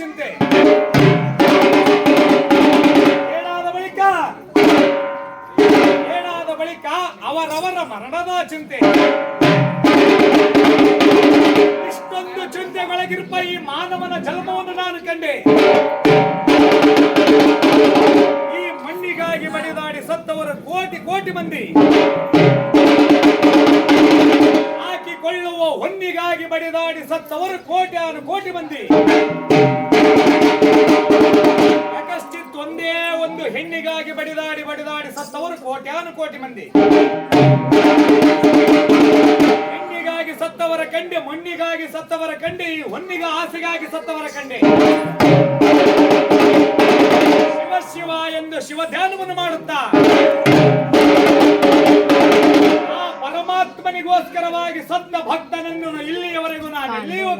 ಚಿಂತೆ. ಏನಾದ ಬಳಿಕ? ಏನಾದ ಬಳಿಕ ಅವರವರ ಮರಣದ ಚಿಂತೆ. ಇಷ್ಟೊಂದು ಚಿಂತೆಗೊಳಗಿರುವ ಈ ಮಾನವನ ಜನ್ಮವನ್ನು ನಾನು ಕಂಡೆ. ಈ ಮಣ್ಣಿಗಾಗಿ ಬಡಿದಾಡಿ ಸತ್ತವರು ಕೋಟಿ ಕೋಟಿ ಮಂದಿ. ಬಡಿದಾಡಿ ಸತ್ತವರು ಕೋಟ್ಯಾನು ಕೋಟಿ ಮಂದಿ. ಯಕಶ್ಚಿತ್ ಒಂದೇ ಒಂದು ಹೆಣ್ಣಿಗಾಗಿ ಬಡಿದಾಡಿ ಬಡಿದಾಡಿ ಸತ್ತವರು ಕೋಟ್ಯಾನು ಕೋಟಿ ಮಂದಿ. ಹೆಣ್ಣಿಗಾಗಿ ಸತ್ತವರ ಕಂಡೆ, ಮಣ್ಣಿಗಾಗಿ ಸತ್ತವರ ಕಂಡೆ, ಈ ಹೊನ್ನಿಗ ಆಸೆಗಾಗಿ ಸತ್ತವರ ಕಂಡೆ. ಶಿವ ಶಿವ ಎಂದು ಶಿವ ಧ್ಯಾನವನ್ನು ಮಾಡುತ್ತಾ. ಪರಮಾತ್ಮನಿಗೋಸ್ಕರವಾಗಿ ಸತ್ತ ಭಕ್ತನನ್ನು ಇಲ್ಲಿಯವರೆಗೂ ನಾನು ಎಲ್ಲಿಯೂ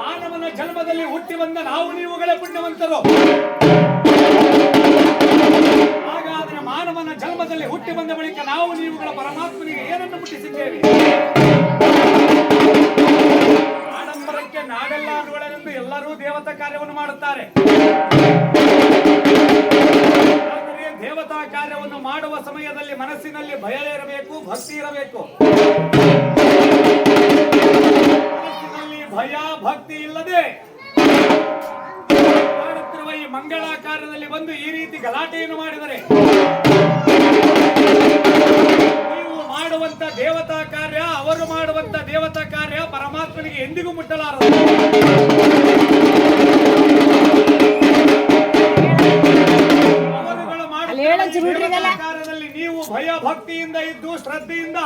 ಮಾನವನ ಜನ್ಮದಲ್ಲಿ ಹುಟ್ಟಿ ಬಂದ ನಾವು ನೀವುಗಳೇ ಪುಣ್ಯವಂತರು. ಹಾಗಾದ್ರೆ ಮಾನವನ ಜನ್ಮದಲ್ಲಿ ಹುಟ್ಟಿ ಬಂದ ಬಳಿಕ ನಾವು ನೀವುಗಳ ಪರಮಾತ್ಮನಿಗೆ ಏನನ್ನು ಮುಟ್ಟಿಸಿದ್ದೇವೆ ಆಡಂಬರಕ್ಕೆ ಅನ್ನುಗಳೆಂದು ಎಲ್ಲರೂ ದೇವತಾ ಕಾರ್ಯವನ್ನು ಮಾಡುತ್ತಾರೆ. ದೇವತಾ ಕಾರ್ಯವನ್ನು ಮಾಡುವ ಸಮಯದಲ್ಲಿ ಮನಸ್ಸಿನಲ್ಲಿ ಭಯ ಇರಬೇಕು, ಭಕ್ತಿ ಇರಬೇಕು. ಮನಸ್ಸಿನಲ್ಲಿ ಭಯ, ಭಕ್ತಿ ಇಲ್ಲದೆ ಮಾಡುತ್ತಿರುವ ಈ ಮಂಗಳ ಕಾರ್ಯದಲ್ಲಿ ಬಂದು ಈ ರೀತಿ ಗಲಾಟೆಯನ್ನು ಮಾಡಿದರೆ ನೀವು ಮಾಡುವಂತ ದೇವತಾ ಕಾರ್ಯ, ಅವರು ಮಾಡುವಂತ ದೇವತಾ ಕಾರ್ಯ ಪರಮಾತ್ಮನಿಗೆ ಎಂದಿಗೂ ಮುಟ್ಟಲಾರದು. ಭಕ್ತಿಯಿಂದ ಇದ್ದು ಶ್ರದ್ಧೆಯಿಂದ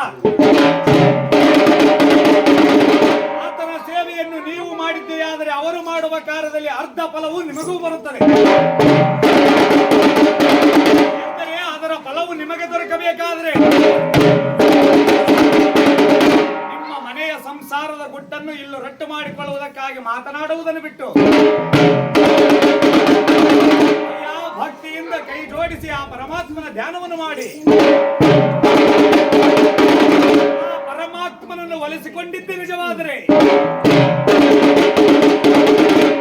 ಆತನ ಸೇವೆಯನ್ನು ನೀವು ಮಾಡಿದ್ದೀಯಾದರೆ ಅವರು ಮಾಡುವ ಕಾರ್ಯದಲ್ಲಿ ಅರ್ಧ ಫಲವು ನಿಮಗೂ ಬರುತ್ತದೆ. ಎಂದರೆ ಅದರ ಫಲವು ನಿಮಗೆ ದೊರಕಬೇಕಾದರೆ ನಿಮ್ಮ ಮನೆಯ ಸಂಸಾರದ ಗುಟ್ಟನ್ನು ಇಲ್ಲೂ ರಟ್ಟು ಮಾಡಿಕೊಳ್ಳುವುದಕ್ಕಾಗಿ ಮಾತನಾಡುವುದನ್ನು ಬಿಟ್ಟು ಕೈ ಜೋಡಿಸಿ ಆ ಪರಮಾತ್ಮನ ಧ್ಯಾನವನ್ನು ಮಾಡಿ. ಆ ಪರಮಾತ್ಮನನ್ನು ಒಲಿಸಿಕೊಂಡಿದ್ದೆ ನಿಜವಾದರೆ.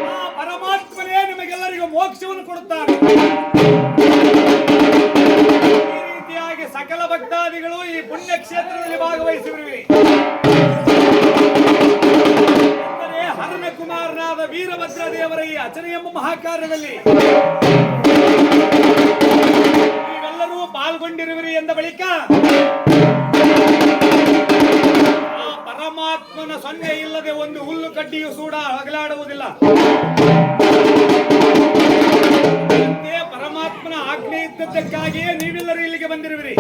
ಆ ಪರಮಾತ್ಮನೇ ನಿಮಗೆಲ್ಲರಿಗೂ ಮೋಕ್ಷವನ್ನು ಕೊಡುತ್ತಾರೆ ಈ ರೀತಿಯಾಗಿ ಸಕಲ ಭಕ್ತಾದಿಗಳು ಈ ಪುಣ್ಯ ಕ್ಷೇತ್ರದಲ್ಲಿ ಭಾಗವಹಿಸಿರುವಿರಿ ಅಂದರೆ ಹನುಮ ಕುಮಾರನಾದ ವೀರಭದ್ರ ದೇವರ ಈ ಅಚನೆ ಎಂಬ ಮಹಾಕಾರ್ಯದಲ್ಲಿ ನೀವೆಲ್ಲರೂ ಪಾಲ್ಗೊಂಡಿರುವಿರಿ ಎಂದ ಬಳಿಕ ಆ ಪರಮಾತ್ಮನ ಸೊನ್ನೆ ಇಲ್ಲದೆ ಒಂದು ಹುಲ್ಲು ಕಡ್ಡಿಯು ಸೂಡ ಹಗಲಾಡುವುದಿಲ್ಲ. ಪರಮಾತ್ಮನ ಆಜ್ಞೆ ಇದ್ದದ್ದಕ್ಕಾಗಿಯೇ ನೀವೆಲ್ಲರೂ ಇಲ್ಲಿಗೆ ಬಂದಿರುವಿರಿ.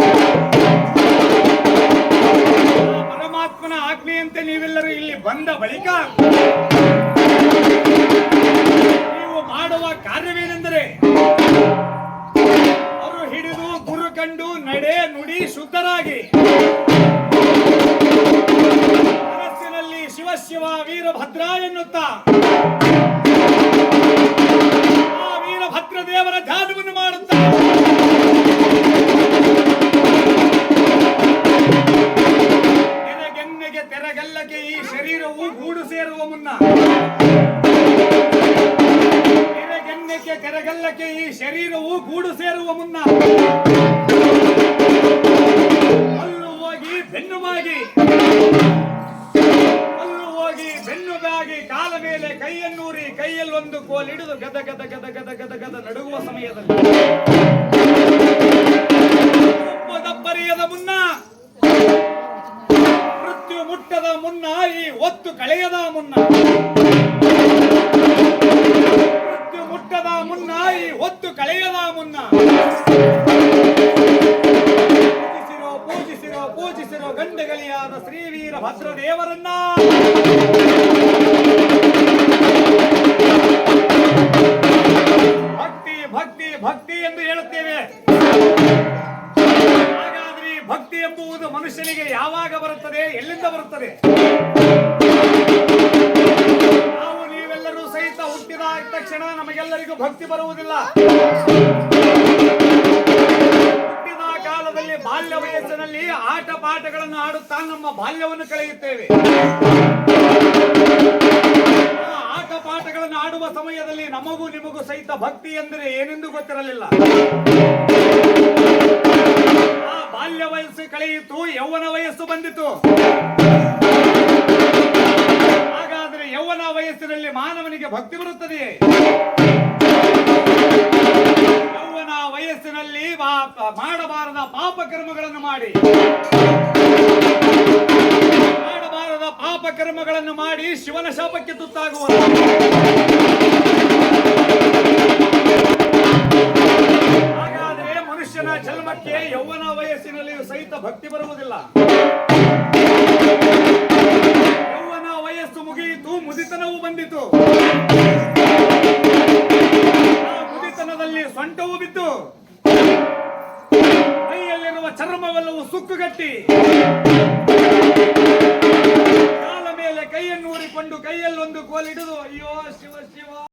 ಪರಮಾತ್ಮನ ಆಜ್ಞೆಯಂತೆ ನೀವೆಲ್ಲರೂ ಇಲ್ಲಿ ಬಂದ ಬಳಿಕ ನೀವು ಮಾಡುವ ಕಾರ್ಯವೇನೆಂದರೆ ಕಂಡು ನಡೆ ನುಡಿ ಶುದ್ಧರಾಗಿ. ಮನಸ್ಸಿನಲ್ಲಿ ಶಿವಶಿವ ಶಿವ ವೀರಭದ್ರ ಎನ್ನುತ್ತಾ. ವೀರಭದ್ರ ದೇವರ ಧ್ಯಾನವನ್ನು ಮಾಡುತ್ತಾ ತೆರೆಗಲ್ಲಕ್ಕೆ ಈ ಶರೀರವು ಗೂಡು ಸೇರುವ ಮುನ್ನ ಅಲ್ಲು ಹೋಗಿ ಬೆನ್ನು ಬಾಗಿ ಅಲ್ಲು ಹೋಗಿ ಬೆನ್ನು ಬಾಗಿ ಕಾಲ ಮೇಲೆ ಕೈಯನ್ನೂರಿ ಕೈಯಲ್ಲಿ ಒಂದು ಕೋಲಿಡಿದು ಗದ ಗದ ಗದ ಗದ ಗದ ಗದ ನಡುಗುವ ಸಮಯದಲ್ಲಿ. ಬರಿಯದ ಮುನ್ನ, ಮೃತ್ಯು ಮುಟ್ಟದ ಮುನ್ನ, ಈ ಒತ್ತು ಕಳೆಯದ ಮುನ್ನ. ಮುಟ್ಟದ ಮುನ್ನ, ಈ ಹೊತ್ತು ಕಳೆಯದ ಮುನ್ನ. ಪೂಜಿಸಿರೋ ಪೂಜಿಸಿರೋ ಪೂಜಿಸಿರೋ ಗಂಡಗಳಿಯಾದ ಶ್ರೀವೀರ ಭದ್ರ ದೇವರನ್ನ ಭಕ್ತಿ ಭಕ್ತಿ ಭಕ್ತಿ ಎಂದು ಹೇಳುತ್ತೇವೆ. ಹಾಗಾದ್ರೆ ಭಕ್ತಿ ಎಂಬುವುದು ಮನುಷ್ಯನಿಗೆ ಯಾವಾಗ ಬರುತ್ತದೆ, ಎಲ್ಲಿಂದ ಬರುತ್ತದೆ? ತಕ್ಷಣ ನಮಗೆಲ್ಲರಿಗೂ ಭಕ್ತಿ ಬರುವುದಿಲ್ಲ. ಹುಟ್ಟಿದ ಕಾಲದಲ್ಲಿ ಬಾಲ್ಯ ವಯಸ್ಸಿನಲ್ಲಿ ಆಟ ಪಾಠಗಳನ್ನು ಆಡುತ್ತಾ ನಮ್ಮ ಬಾಲ್ಯವನ್ನು ಕಳೆಯುತ್ತೇವೆ. ಆಟ ಪಾಠಗಳನ್ನು ಆಡುವ ಸಮಯದಲ್ಲಿ ನಮಗೂ ನಿಮಗೂ ಸಹಿತ ಭಕ್ತಿ ಎಂದರೆ ಏನೆಂದು ಗೊತ್ತಿರಲಿಲ್ಲ. ಆ ಬಾಲ್ಯ ವಯಸ್ಸು ಕಳೆಯಿತು, ಯೌವನ ವಯಸ್ಸು ಬಂದಿತು. ಯೌವನ ವಯಸ್ಸಿನಲ್ಲಿ ಮಾನವನಿಗೆ ಭಕ್ತಿ ಬರುತ್ತದೆಯೇ? ಯೌವನ ವಯಸ್ಸಿನಲ್ಲಿ ಮಾಡಬಾರದ ಪಾಪ ಕರ್ಮಗಳನ್ನು ಮಾಡಿ. ಮಾಡಬಾರದ ಪಾಪ ಕರ್ಮಗಳನ್ನು ಮಾಡಿ ಶಿವನ ಶಾಪಕ್ಕೆ ತುತ್ತಾಗುವ ಹಾಗಾದರೆ ಮನುಷ್ಯನ ಜನ್ಮಕ್ಕೆ ಯೌವನ ವಯಸ್ಸಿನಲ್ಲಿ ಸಹಿತ ಭಕ್ತಿ ಬರುವುದಿಲ್ಲ. ಮುದಿತನವು ಬಂದಿತು ಸೊಂಟವು ಬಿದ್ದು ಕೈಯಲ್ಲಿರುವ ಚರ್ಮವೆಲ್ಲವೂ ಸುಕ್ಕುಗಟ್ಟಿ. ಕಾಲ ಮೇಲೆ ಕೈಯನ್ನು ಊರಿಕೊಂಡು ಕೈಯಲ್ಲೊಂದು ಕೋಲಿಡುದು. ಅಯ್ಯೋ, ಶಿವ ಶಿವ.